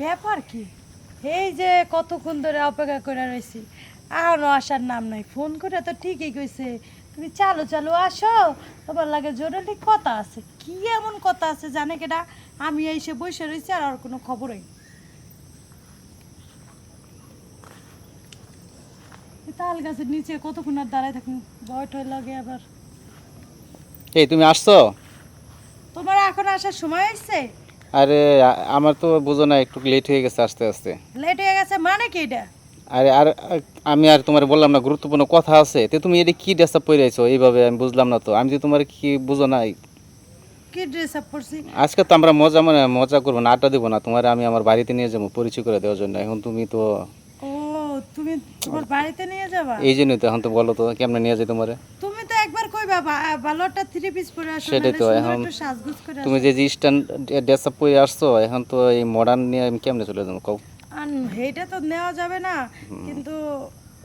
ব্যাপার কি? এই যে কতক্ষণ ধরে অপেক্ষা করে রয়েছি এখনও আসার নাম নাই। ফোন করে তো ঠিকই কইছে তুমি চালু চালু আসো তোমার লাগে জরুরি কথা আছে। কি এমন কথা আছে জানে কেটা আমি এসে বসে রয়েছি আর আর কোনো খবরই। তাল গাছের নিচে কতক্ষণ আর দাঁড়ায় থাকুন বয় টয় লাগে আবার। এই তুমি আসছো? তোমার এখন আসার সময় হয়েছে আরে আমার তো বুঝো না একটু লেট হয়ে গেছে আস্তে আস্তে। লেট হয়ে গেছে মানে কি এটা? আরে আর আমি আর তোমার বললাম না গুরুত্বপূর্ণ কথা আছে। তো তুমি এটা কি ড্রেস আপ পরে আছো? এইভাবে আমি বুঝলাম না তো। আমি যে তোমার কি বুঝো না কি ড্রেস আপ করছি আজকে তো আমরা মজা মানে মজা করব না আড্ডা দেবো না। তোমার আমি আমার বাড়িতে নিয়ে যাব পরিচয় করে দেওয়ার জন্য। এখন তুমি তো ও তুমি তোমার বাড়িতে নিয়ে যাবা? এই জন্যই তো এখন তো বলো তো কেমনে নিয়ে যাই তোমারে? তুমি তো একবার কইবা বা- ভালো একটা থ্রি পিস পরে আসো সেটাই তো, এখন একটু সাজগোজ করে তুমি যে জিনিসটা ড্রেস আপ পরে আসছো এখন তো এই মডার্ন নিয়ে আমি কেমনে চলে যাব কও? আর এইটা তো নেওয়া যাবে না কিন্তু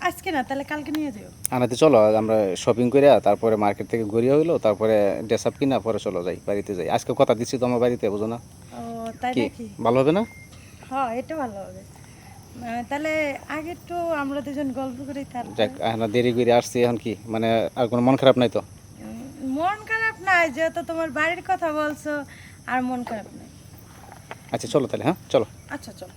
আজকে না তাহলে কালকে নিয়ে যাও। আনাতে চলো আমরা শপিং করে তারপরে মার্কেট থেকে ঘুরিয়ে হইল তারপরে ড্রেস আপ কিনা পরে চলো যাই বাড়িতে যাই। আজকে কথা দিচ্ছি তো আমার বাড়িতে বুঝো না? তাই নাকি? ভালো হবে না? হ্যাঁ এটা ভালো হবে। তাহলে আগে একটু আমরা দুজন গল্প করি তার দেরি করে আসছি এখন কি? মানে আর কোনো মন খারাপ নাই তো? মন খারাপ নাই যেহেতু তোমার বাড়ির কথা বলছো আর মন খারাপ নাই। আচ্ছা চলো তাহলে হ্যাঁ? চলো। আচ্ছা চলো।